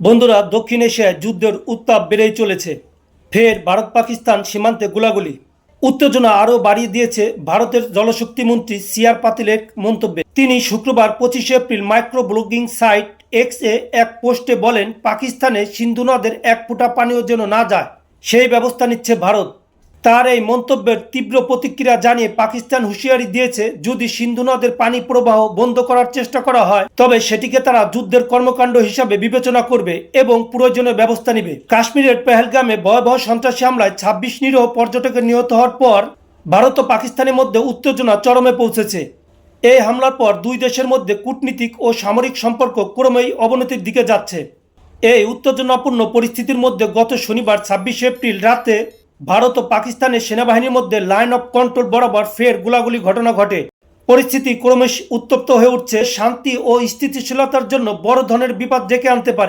বন্ধুরা, দক্ষিণ এশিয়ায় যুদ্ধের উত্তাপ বেড়েই চলেছে। ফের ভারত পাকিস্তান সীমান্তে গোলাগুলি। উত্তেজনা আরও বাড়িয়ে দিয়েছে ভারতের জলশক্তিমন্ত্রী সিআর পাতিলের মন্তব্যে। তিনি শুক্রবার পঁচিশে April micro blogging site X এ এক পোস্টে বলেন, পাকিস্তানে সিন্ধু নদের এক ফুটা পানীয় যেন না যায়, সেই ব্যবস্থা নিচ্ছে ভারত। তার এই মন্তব্যের তীব্র প্রতিক্রিয়া জানিয়ে পাকিস্তান হুঁশিয়ারি দিয়েছে, যদি সিন্ধু নদের পানি প্রবাহ বন্ধ করার চেষ্টা করা হয়, তবে সেটিকে তারা যুদ্ধের কর্মকাণ্ড হিসাবে বিবেচনা করবে এবং প্রয়োজনীয় ব্যবস্থা নেবে। কাশ্মীরের পেহেলগামে ভয়াবহ সন্ত্রাসী হামলায় ছাব্বিশ নিরীহ পর্যটকের নিহত হওয়ার পর ভারত ও পাকিস্তানের মধ্যে উত্তেজনা চরমে পৌঁছেছে। এই হামলার পর দুই দেশের মধ্যে কূটনীতিক ও সামরিক সম্পর্ক ক্রমেই অবনতির দিকে যাচ্ছে। এই উত্তেজনাপূর্ণ পরিস্থিতির মধ্যে গত শনিবার ছাব্বিশে এপ্রিল রাতে ভারত ও পাকিস্তানের সেনাবাহিনীর মধ্যে লাইন অফ কন্ট্রোল বরাবর ফের গোলাগুলি ঘটনা ঘটে। পরিস্থিতি ক্রমশ উত্তপ্ত হয়ে উঠছে। শান্তি ও স্থিতিশীলতার জন্য বড় ধরনের বিপদ ডেকে আনতে পারে।